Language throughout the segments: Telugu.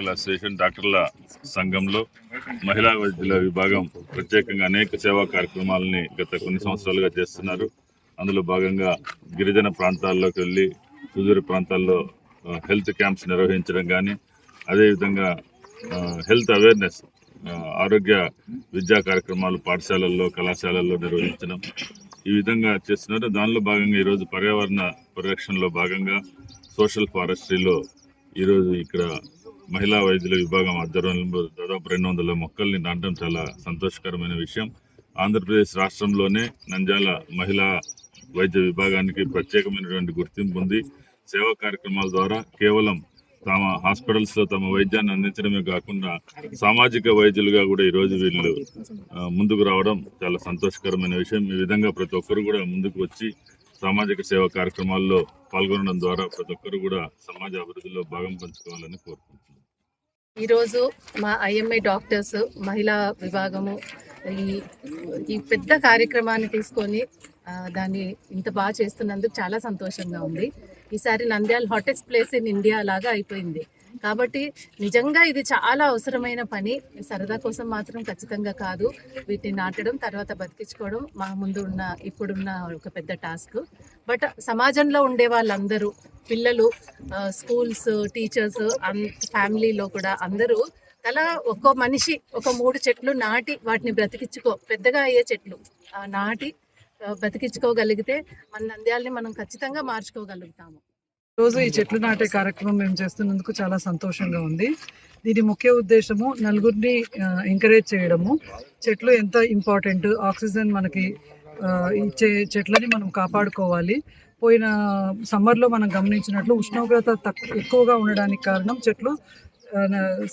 మెడికల్ అసోసియేషన్ డాక్టర్ల సంఘంలో మహిళా వైద్యుల విభాగం ప్రత్యేకంగా అనేక సేవా కార్యక్రమాలని గత కొన్ని సంవత్సరాలుగా చేస్తున్నారు. అందులో భాగంగా గిరిజన ప్రాంతాల్లోకి వెళ్ళి సుదూర ప్రాంతాల్లో హెల్త్ క్యాంప్స్ నిర్వహించడం కానీ అదేవిధంగా హెల్త్ అవేర్నెస్ ఆరోగ్య విద్యా కార్యక్రమాలు పాఠశాలల్లో కళాశాలల్లో నిర్వహించడం ఈ విధంగా చేస్తున్నారు. దానిలో భాగంగా ఈరోజు పర్యావరణ పరిరక్షణలో భాగంగా సోషల్ ఫారెస్ట్రీలో ఈరోజు ఇక్కడ మహిళా వైద్యుల విభాగం ఆధ్వర్యంలో దాదాపు రెండు వందల మొక్కల్ని నాటడం చాలా సంతోషకరమైన విషయం. ఆంధ్రప్రదేశ్ రాష్ట్రంలోనే నంద్యాల మహిళా వైద్య విభాగానికి ప్రత్యేకమైనటువంటి గుర్తింపు ఉంది. సేవా కార్యక్రమాల ద్వారా కేవలం తమ హాస్పిటల్స్లో తమ వైద్యాన్ని అందించడమే కాకుండా సామాజిక వైద్యులుగా కూడా ఈరోజు వీళ్ళు ముందుకు రావడం చాలా సంతోషకరమైన విషయం. ఈ విధంగా ప్రతి ఒక్కరు కూడా ముందుకు వచ్చి సామాజిక సేవా కార్యక్రమాల్లో పాల్గొనడం ద్వారా ప్రతి ఒక్కరు కూడా సమాజ అభివృద్ధిలో భాగం పంచుకోవాలని కోరుకుంటున్నాను ఈరోజు మా ఐఎంఐ డాక్టర్స్ మహిళా విభాగము ఈ ఈ పెద్ద కార్యక్రమాన్ని తీసుకొని దాన్ని ఇంత బాగా చేస్తున్నందుకు చాలా సంతోషంగా ఉంది. ఈసారి Nandyal hottest place in India లాగా అయిపోయింది. కాబట్టి నిజంగా ఇది చాలా అవసరమైన పని. సరదా కోసం మాత్రం ఖచ్చితంగా కాదు. వీటిని నాటడం తర్వాత బతికించుకోవడం మా ముందు ఉన్న ఇప్పుడున్న ఒక పెద్ద టాస్క్ బట్ సమాజంలో ఉండే వాళ్ళందరూ పిల్లలు స్కూల్స్ టీచర్స్ అన్ ఫ్యామిలీలో కూడా అందరూ తలా ఒక్కో మనిషి ఒక మూడు చెట్లు నాటి వాటిని బ్రతికించుకో పెద్దగా అయ్యే చెట్లు నాటి బ్రతికించుకోగలిగితే మన నంద్యాలని మనం ఖచ్చితంగా మార్చుకోగలుగుతాము. రోజు ఈ చెట్లు నాటే కార్యక్రమం మేము చేస్తున్నందుకు చాలా సంతోషంగా ఉంది. దీని ముఖ్య ఉద్దేశము నలుగురిని ఎంకరేజ్ చేయడము. చెట్లు ఎంత ఇంపార్టెంట్ ఆక్సిజన్ మనకి ఇచ్చే చెట్లని మనం కాపాడుకోవాలి. పోయిన సమ్మర్లో మనం గమనించినట్లు ఉష్ణోగ్రత తక్కువ ఎక్కువగా ఉండడానికి కారణం చెట్లు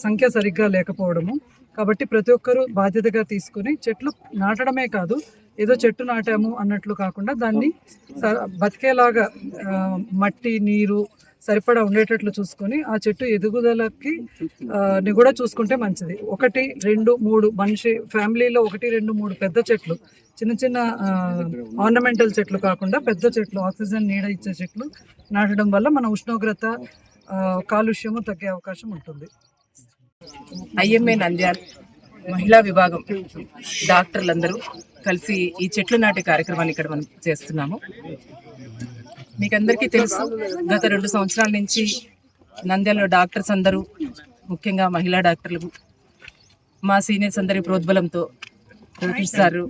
సంఖ్య సరిగ్గా లేకపోవడము. కాబట్టి ప్రతి ఒక్కరూ బాధ్యతగా తీసుకుని చెట్లు నాటడమే కాదు ఏదో చెట్టు నాటాము అన్నట్లు కాకుండా దాన్ని స- బతికేలాగా మట్టి నీరు సరిపడా ఉండేటట్లు చూసుకొని ఆ చెట్టు ఎదుగుదలకి ని కూడా చూసుకుంటే మంచిది. ఒకటి రెండు మూడు మనిషి ఫ్యామిలీలో ఒకటి రెండు మూడు పెద్ద చెట్లు చిన్న చిన్న ఆర్నమెంటల్ చెట్లు కాకుండా పెద్ద చెట్లు ఆక్సిజన్ నీడ ఇచ్చే చెట్లు నాటడం వల్ల మన ఉష్ణోగ్రత కాలుష్యము తగ్గే అవకాశం ఉంటుంది. ఐఎంఏ నంద్యాల్ మహిళా విభాగం డాక్టర్లందరూ కలిసి ఈ చెట్లు నాటే కార్యక్రమాన్ని ఇక్కడ మనం చేస్తున్నాము. మీకు అందరికీ తెలుసు గత రెండు సంవత్సరాల నుంచి నంద్యాలలో డాక్టర్స్ అందరూ ముఖ్యంగా మహిళా డాక్టర్లు మా సీనియర్స్ అందరి ప్రోద్బలంతో సారు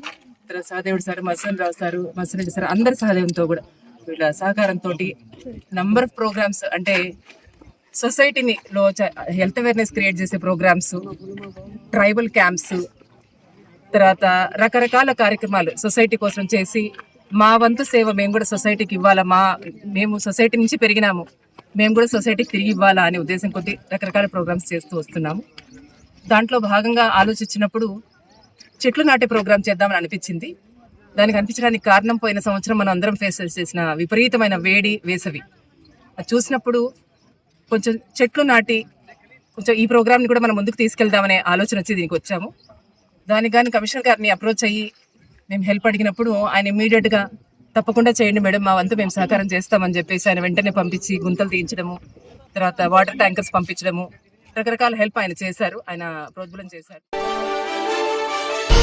తర్వాత సహదేవుడు sir Masan Rao sir Masan Reddy sir అందరి సహదేవంతో కూడా వీళ్ళ సహకారంతో నంబర్ ఆఫ్ ప్రోగ్రామ్స్ అంటే సొసైటీని లో హెల్త్ అవేర్నెస్ క్రియేట్ చేసే ప్రోగ్రామ్స్ ట్రైబల్ క్యాంప్స్ తర్వాత రకరకాల కార్యక్రమాలు సొసైటీ కోసం చేసి మా వంతు సేవ మేము కూడా సొసైటీకి ఇవ్వాలా మా మేము సొసైటీ నుంచి పెరిగినాము మేము కూడా సొసైటీకి తిరిగి ఇవ్వాలా అనే ఉద్దేశం కొద్ది రకరకాల ప్రోగ్రామ్స్ చేస్తూ వస్తున్నాము. దాంట్లో భాగంగా ఆలోచించినప్పుడు చెట్లు నాటే ప్రోగ్రామ్ చేద్దామని అనిపించింది. దానికి అనిపించడానికి కారణం పోయిన సంవత్సరం మనం అందరం ఫేస్ చేసిన విపరీతమైన వేడి వేసవి. అది చూసినప్పుడు కొంచెం చెట్లు నాటి కొంచెం ఈ ప్రోగ్రామ్ని కూడా మనం ముందుకు తీసుకెళ్దామనే ఆలోచన వచ్చి దీనికి వచ్చాము. దానికి కానీ కమిషనర్ గారిని అప్రోచ్ అయ్యి మేము హెల్ప్ అడిగినప్పుడు ఆయన ఇమ్మీడియట్గా తప్పకుండా చేయండి మేడం మా వంతు మేము సహకారం చేస్తామని చెప్పేసి ఆయన వెంటనే పంపించి గుంతలు తీయించడము తర్వాత వాటర్ ట్యాంకర్స్ పంపించడము రకరకాల హెల్ప్ ఆయన చేశారు ఆయన ప్రోద్బలం చేశారు.